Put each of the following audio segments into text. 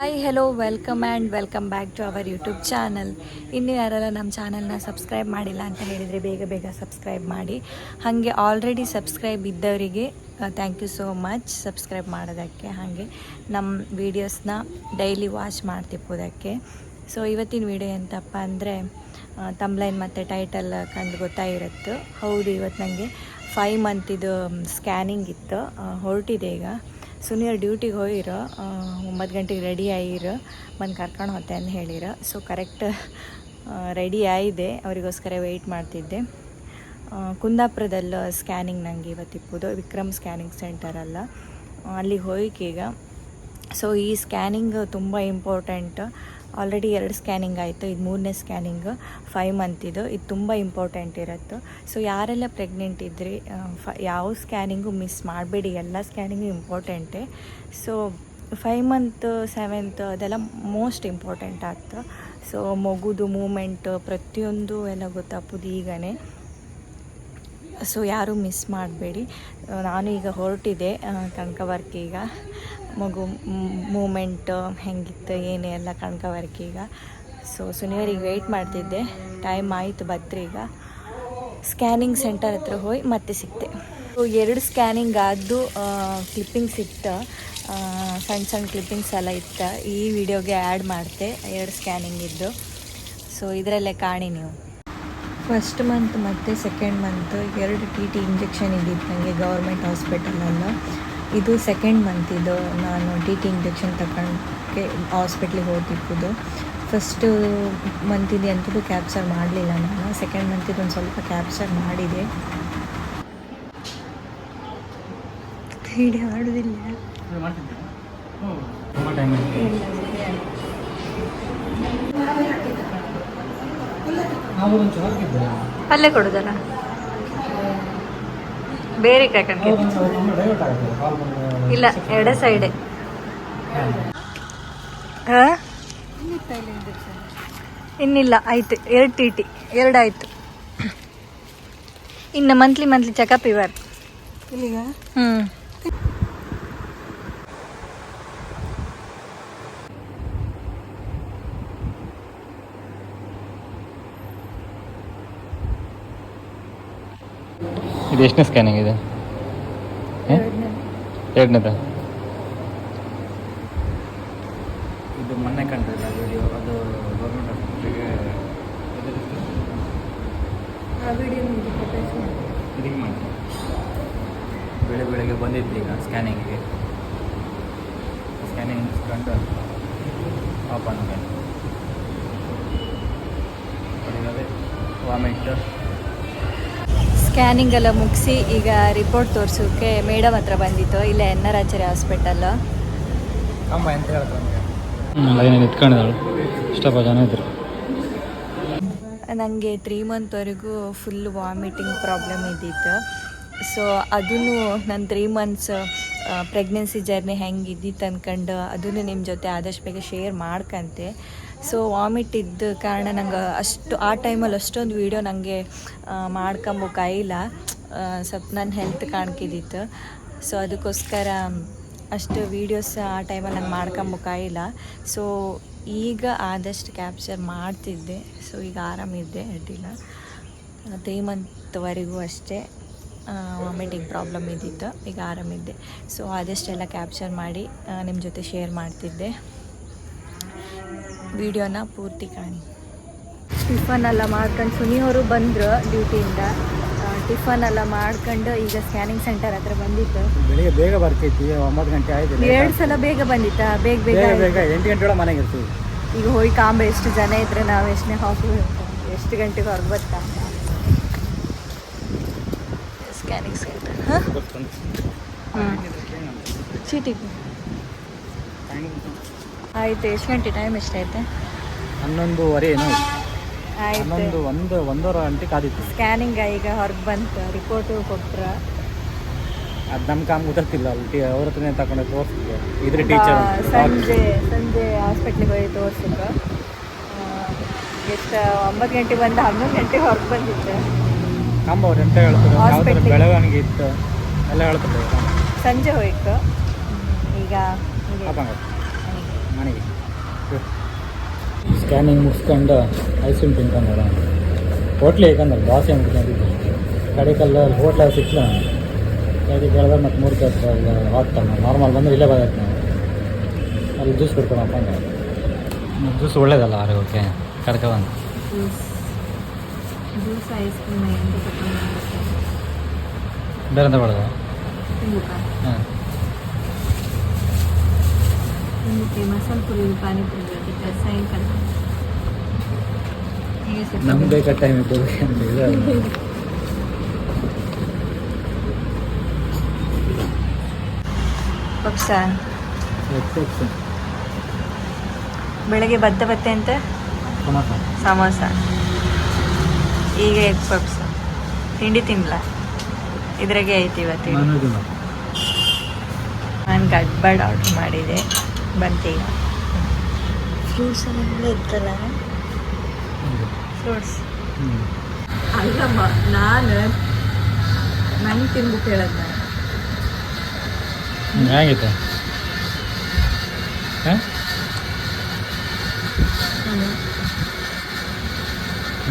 Hi hello welcome and welcome back to our YouTube channel ಇನ್ನು ಯಾರೆಲ್ಲ ನಮ್ಮ ಚಾನಲ್ನ ಸಬ್ಸ್ಕ್ರೈಬ್ ಮಾಡಿಲ್ಲ ಅಂತ ಹೇಳಿದರೆ ಬೇಗ ಬೇಗ ಸಬ್ಸ್ಕ್ರೈಬ್ ಮಾಡಿ. ಹಾಗೆ ಆಲ್ರೆಡಿ ಸಬ್ಸ್ಕ್ರೈಬ್ ಇದ್ದವರಿಗೆ thank you so much subscribe ಮಾಡೋದಕ್ಕೆ ಹಾಗೆ ನಮ್ಮ ವೀಡಿಯೋಸ್ನ ಡೈಲಿ ವಾಚ್ ಮಾಡ್ತಿಪ್ಪೋದಕ್ಕೆ. ಸೊ ಇವತ್ತಿನ ವಿಡಿಯೋ ಎಂತಪ್ಪ ಅಂದರೆ ತಂಬ್ಲೈನ್ ಮತ್ತು ಟೈಟಲ್ ಕಂಡು ಗೊತ್ತಾಗಿರುತ್ತೆ ಹೌದು ಇವತ್ತು ನನಗೆ ಫೈವ್ ಮಂತಿದು ಸ್ಕ್ಯಾನಿಂಗ್ ಇತ್ತು. ಆ, ಹೊರಟಿದೆ ಈಗ. ಸುನೀರ್ ಡ್ಯೂಟಿಗೆ ಹೋಗಿರೋ. ಒಂಬತ್ತು ಗಂಟೆಗೆ ರೆಡಿ ಆಗಿರೋ. ಬಂದು ಕರ್ಕೊಂಡು ಹೋತೆ ಅಂತ ಹೇಳಿರ. ಸೊ ಕರೆಕ್ಟ್ ರೆಡಿ ಆಗಿದೆ. ಅವರಿಗೋಸ್ಕರ ವೆಯ್ಟ್ ಮಾಡ್ತಿದ್ದೆ. ಕುಂದಾಪುರದಲ್ಲಿ ಸ್ಕ್ಯಾನಿಂಗ್ ನನಗೆ ಇವತ್ತಿಪ್ಪುದು ವಿಕ್ರಮ್ ಸ್ಕ್ಯಾನಿಂಗ್ ಸೆಂಟರಲ್ಲ ಅಲ್ಲಿಗೆ ಹೋಯ್ಕೆ ಈಗ ಸೊ ಈ ಸ್ಕ್ಯಾನಿಂಗ್ ತುಂಬ ಇಂಪಾರ್ಟೆಂಟ್ ಆಲ್ರೆಡಿ ಎರಡು ಸ್ಕ್ಯಾನಿಂಗ್ ಆಯಿತು, ಇದು ಮೂರನೇ ಸ್ಕ್ಯಾನಿಂಗ್ ಫೈವ್ ಮಂತಿದು ಇದು. ತುಂಬ ಇಂಪಾರ್ಟೆಂಟ್ ಇರುತ್ತೆ. ಸೊ ಯಾರೆಲ್ಲ ಪ್ರೆಗ್ನೆಂಟ್ ಇದ್ರಿ ಫ, ಯಾವ ಸ್ಕ್ಯಾನಿಂಗು ಮಿಸ್ ಮಾಡಬೇಡಿ, ಎಲ್ಲ ಸ್ಕ್ಯಾನಿಂಗು ಇಂಪಾರ್ಟೆಂಟೇ ಸೊ ಫೈವ್ ಮಂತ್ ಸೆವೆಂತ್ ಅದೆಲ್ಲ ಮೋಸ್ಟ್ ಇಂಪಾರ್ಟೆಂಟ್ ಆಗ್ತದೆ ಸೊ ಮಗುದು ಮೂಮೆಂಟ್ ಪ್ರತಿಯೊಂದು ಎಲ್ಲ ಗೊತ್ತಾಗ್ಬೋದು ಈಗನೇ. ಸೊ ಯಾರೂ ಮಿಸ್ ಮಾಡಬೇಡಿ. ನಾನು ಈಗ ಹೊರಟಿದೆ ಕಣ್ಕವರ್ಕ್ ಈಗ. ಮಗು ಮೂಮೆಂಟ್ ಹೆಂಗಿತ್ತು ಏನು ಎಲ್ಲ ಕಣ್ಕವರ್ಕೆ ಈಗ. ಸೊ ಸುನಿಯರಿಗೆ ವೆಯ್ಟ್ ಮಾಡ್ತಿದ್ದೆ. ಟೈಮ್ ಆಯಿತು ಬತ್ರಿ ಈಗ. ಸ್ಕ್ಯಾನಿಂಗ್ ಸೆಂಟರ್ ಹತ್ರ ಹೋಗಿ ಮತ್ತೆ ಸಿಕ್ತೆ. ಸೊ ಎರಡು ಸ್ಕ್ಯಾನಿಂಗ್ ಆದ್ದು ಕ್ಲಿಪ್ಪಿಂಗ್ಸ್ ಇತ್ತು. ಸಣ್ಣ ಸಣ್ಣ ಕ್ಲಿಪ್ಪಿಂಗ್ಸ್ ಎಲ್ಲ ಇತ್ತು. ಈ ವಿಡಿಯೋಗೆ ಆ್ಯಡ್ ಮಾಡ್ತೆ. ಎರಡು ಸ್ಕ್ಯಾನಿಂಗ್ ಇದ್ದು. ಸೊ ಇದರಲ್ಲೇ ಕಾಣಿ ನೀವು. ಫಸ್ಟ್ ಮಂತ್ ಮತ್ತು ಸೆಕೆಂಡ್ ಮಂತ್ ಎರಡು ಟಿ ಟಿ ಇಂಜೆಕ್ಷನ್ ಇದ್ದಿತ್ತು ನನಗೆ ಗೌರ್ಮೆಂಟ್ ಹಾಸ್ಪಿಟಲಲ್ಲ ಇದು ಸೆಕೆಂಡ್ ಮಂತ್ ಇದು ನಾನು ಟಿ ಟಿ ಇಂಜೆಕ್ಷನ್ ತಗೊಂಡಕ್ಕೆ ಹಾಸ್ಪಿಟ್ಲಿಗೆ ಹೋಗಿದ್ದು ಫಸ್ಟ್ ಮಂತಿದೆ ಅಂತೂ ಕ್ಯಾಪ್ಚರ್ ಮಾಡಲಿಲ್ಲ ನಾನು. ಸೆಕೆಂಡ್ ಮಂತಿದ್ದು ಒಂದು ಸ್ವಲ್ಪ ಕ್ಯಾಪ್ಚರ್ ಮಾಡಿದೆ. ವಿಡಿಯೋ ಅಲ್ಲೇ ಕೊಡೋದಲ್ಲ? ಬೇರೆ ಆಗುತ್ತೆ ಇಲ್ಲ ಎಡ ಸೈಡೆ ಇನ್ನಿಲ್ಲ ಆಯ್ತು. ಎರಡು ಟಿ ಟಿ ಎರಡು ಆಯ್ತು. ಇನ್ನು ಮಂತ್ಲಿ ಮಂತ್ಲಿ ಚೆಕಪ್ ಇವರು ಹ್ಞೂ ಇದು ಎಷ್ಟನೇ ಸ್ಕ್ಯಾನಿಂಗ್ ಇದೆ? ಎರಡನೇದ? ಇದು ಮೊನ್ನೆ ಕಂಡಿಲ್ಲ ವಿಡಿಯೋ ಅದು ಗೌರ್ಮೆಂಟ್ ಹಾಸ್ಪಿಟ್ಲಿಗೆ ಇದಕ್ಕೆ ಮಾಡಿ ಬೆಳೆ ಬೆಳಗ್ಗೆ ಬಂದಿತ್ತು ಈಗ ಸ್ಕ್ಯಾನಿಂಗಿಗೆ ಸ್ಕ್ಯಾನಿಂಗ್ ಮುಗಿಸ್ಕೊಂಡು ಆಫ್ ಆನ್ ವಾಮಿಟ್ ಸ್ಕ್ಯಾನಿಂಗ್ ಎಲ್ಲ ಮುಗಿಸಿ ಈಗ ರಿಪೋರ್ಟ್ ತೋರಿಸೋಕೆ ಮೇಡಮ್ ಹತ್ರ ಬಂದಿತ್ತು. ಇಲ್ಲೇ ಎನ್ ಆರ್ ಆಚಾರ್ಯ ಹಾಸ್ಪಿಟಲ್ ನನಗೆ ತ್ರೀ ಮಂತ್ವರೆಗೂ ಫುಲ್ ವಾಮಿಟಿಂಗ್ ಪ್ರಾಬ್ಲಮ್ ಇದ್ದಿತ್ತು. ಸೊ ಅದೂ ನನ್ನ ತ್ರೀ ಮಂತ್ಸ್ ಪ್ರೆಗ್ನೆನ್ಸಿ ಜರ್ನಿ ಹೆಂಗೆ ಇದ್ದಿತ್ತು ಅನ್ಕೊಂಡು ಅದನ್ನು ನಿಮ್ಮ ಜೊತೆ ಆದಷ್ಟು ಬೇಗ ಶೇರ್ ಮಾಡ್ಕಂತೆ. ಸೊ ವಾಮಿಟ್ ಇದ್ದ ಕಾರಣ ನಂಗೆ ಅಷ್ಟು, ಆ ಟೈಮಲ್ಲಿ ಅಷ್ಟೊಂದು ವೀಡಿಯೋ ನನಗೆ ಮಾಡ್ಕೊಂಬೋಕಾಯಿಲ್ಲ ಸ್ವಲ್ಪ ನನ್ನ ಹೆಲ್ತ್ ಕಾಣ್ಕಿದ್ದಿತ್ತು ಸೊ ಅದಕ್ಕೋಸ್ಕರ ಅಷ್ಟು ವೀಡಿಯೋಸ್ ಆ ಟೈಮಲ್ಲಿ ನಂಗೆ ಮಾಡ್ಕೊಂಬೋಕಾಯಿಲ್ಲ ಸೊ ಈಗ ಆದಷ್ಟು ಕ್ಯಾಪ್ಚರ್ ಮಾಡ್ತಿದ್ದೆ. ಸೊ ಈಗ ಆರಾಮಿದ್ದೆ ಅಡ್ಡಿಲ್ಲ. ತ್ರೀ ಮಂತ್ವರೆಗೂ ಅಷ್ಟೇ. ವಾಮಿಟಿಂಗ್ ಪ್ರಾಬ್ಲಮ್ ಇದ್ದಿತ್ತು. ಈಗ ಆರಾಮಿದ್ದೆ ಸೊ ಆದಷ್ಟೆಲ್ಲ ಕ್ಯಾಪ್ಚರ್ ಮಾಡಿ ನಿಮ್ಮ ಜೊತೆ ಶೇರ್ ಮಾಡ್ತಿದ್ದೆ. ವಿಡಿಯೋನ ಪೂರ್ತಿ ಕಾಣಿ. ಟಿಫನ್ ಎಲ್ಲ ಮಾಡ್ಕೊಂಡು ಸುನಿಯವರು ಬಂದರು ಡ್ಯೂಟಿಯಿಂದ ಟಿಫನ್ ಎಲ್ಲ ಮಾಡ್ಕೊಂಡು ಈಗ ಸ್ಕ್ಯಾನಿಂಗ್ ಸೆಂಟರ್ ಹತ್ರ ಬಂದಿತ್ತು. ಬೆಳಿಗ್ಗೆ ಬೇಗ ಬರ್ತೈತಿ ಒಂಬತ್ತು ಗಂಟೆ ಆಯ್ತು ಎರಡು ಸಲ ಬೇಗ ಬಂದಿತ್ತಾ? ಬೇಗ ಬೇಗ ಬೇಗ ಎಂಟು ಗಂಟೆ ಒಳಗೆ ಮನೆಗೆ ಇರ್ತೀವಿ. ಈಗ ಹೋಗಿ ಕಾಂಬ ಎಷ್ಟು ಜನ ಇದ್ರೆ ನಾವು ಎಷ್ಟನೇ ಹಾಕಿ ಎಷ್ಟು ಗಂಟೆಗೆ ಹೊರಗೆ ಬರ್ತಾ? ಸ್ಕ್ಯಾನಿಂಗ್ ಸೆಂಟರ್ ಹಾಂ ಚೀಟಿ ಆಯ್ತು ಎಷ್ಟು ಗಂಟೆ ಟೈಮ್ ಎಷ್ಟೈತೆ ಹನ್ನೊಂದುವರೆ ಏನೋ ಆಯ್ತು. ಒಂದು ಒಂದೂವರೆ ಗಂಟೆ ಕಾದಿತ್ತು. ಸ್ಕ್ಯಾನಿಂಗ್ ಈಗ ಹೊರಗೆ ಬಂತು ರಿಪೋರ್ಟು ಕೊಟ್ರ? ಅದು ನಮ್ಮ ಕಾಮ್ ಗೊತ್ತಿಲ್ಲ ಅಲ್ಲಿ ಅವ್ರ ಹತ್ರನೇ ತಗೊಂಡು ತೋರಿಸ್ತಿದ್ದೆ ಇದ್ರ ಟೀಚರ್ ಸಂಜೆ ಸಂಜೆ ಹಾಸ್ಪಿಟ್ಲಿಗೆ ಹೋಗಿ ತೋರಿಸಿದ್ರು. ಎಷ್ಟು ಒಂಬತ್ತು ಗಂಟೆ ಬಂದು ಹನ್ನೊಂದು ಗಂಟೆ ಹೊರಗೆ ಬಂದಿದ್ದೆ. ಕಾಂಬ ಅಂತ ಎಂತ ಹೇಳ್ತಾರೆ ಯಾವ್ದಾರ Hospital. ಗೆ. ಬೆಳವಣಿಗೆ ಇತ್ತು ಎಲ್ಲ ಹೇಳ್ತಾರೆ ಸಂಜೆ ಹೋಯ್ತು. ಈಗ ಹೀಗೆ. ಮನೆಗೆ. ಸ್ಕ್ಯಾನಿಂಗ್ ಮುಗಿಸ್ಕೊಂಡು ಐಸ್ ಕ್ರೀಮ್ ತಿನ್ಕೊಂಡಾರ ಹೋಟ್ಲಿಗೆ ಹೇಗಂದ್ರೆ ದೋಸೆ ಏನು ತಿಂದಿದ್ದು? ಕಡೆ ಕಲ್ಲ ಹೋಟ್ಲಾಗ ಸಿಕ್ಲ ಅದಕ್ಕೆ ಕೇಳಿದ್ರೆ ಮತ್ತು ಮೂರು ಕೆಲಸ ಹಾಕ್ತಾನೆ ನಾರ್ಮಲ್ ಬಂದರೆ ಇಲ್ಲೇ ನಾವು ಅಲ್ಲಿ ಜ್ಯೂಸ್ ಕುಡ್ಕೊಳಪ್ಪ ಅಂದ್ರೆ ಜ್ಯೂಸ್ ಒಳ್ಳೇದಲ್ಲ ಆರೋಗ್ಯಕ್ಕೆ? ಕಡ್ಕ ಬಂದು. ಜ್ಯೂಸ್ ಐಸ್ ಕ್ರೀಮ್ ತಗೊಂಡು ಬೇರೆ ಹಾಂ. ಮಸಾಲೆ ಪುರಿ ಪಾನಿಪುರಿ ಜೊತೆ ಸಾಯಂಕಾಲ ನಮ್ಗೆ ಬೇಕಾದ ಟೈಮ್ ಪಕ್ಷ. ಬೆಳಗ್ಗೆ ಬತ್ತ ಬತ್ತೆ ಅಂತ? ಸಮೋಸ. ಈಗ ಎಗ್ ಪಪ್ಸ್. ತಿಂಡಿ ತಿನ್ಲ? ಇದ್ರಾಗೆ ಐತಿ ಇವತ್ತು ನಾನು ಗಡ್ಬಡ್ ಆರ್ಡ್ರ್ ಮಾಡಿದೆ. ಬಂತೀಗ ಫ್ರೂಟ್ಸ್ ಎಲ್ಲ ಇತ್ತಲ್ಲ? ಫ್ರೂಟ್ಸ್ ಅಲ್ಲಮ್ಮ ನಾನು ನಂಗೆ ತಿನ್ಬಿಟ್ಟು ಹೇಳದ್ ನಾನು ಹೇಗಿತ್ತು?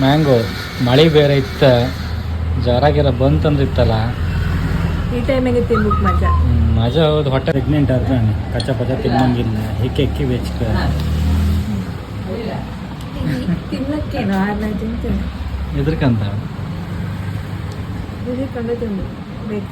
ಮ್ಯಾಂಗೋ ಮಳೆ ಬೇರೆ ಇತ್ತ ಜ್ವರ ಗಿರ ಬಂತಂದ್ರೆ ಇತ್ತಲ್ಲ ಈ ಟೈಮಿಗೆ ತಿನ್ಬಿಟ್ಟು ಮಜಾ ಮಜಾ ಹೌದು ಹೊಟ್ಟೆ ಪ್ರೆಗ್ನೆಂಟ್ ಆದ್ರೆ ಕಚ್ಚಾ ಪಚ್ಚ ತಿನ್ನಂಗಿಲ್ಲ ಹಿಕ್ಕಿ ಹೆಕ್ಕಿ ಬೆಚ್ಕ. ತಿನ್ನಕ್ಕೇನು ಆರ್ನ ತಿಂತೀನಿ ಎದ್ರಕಂತ? ತಿನ್ಬೇಕು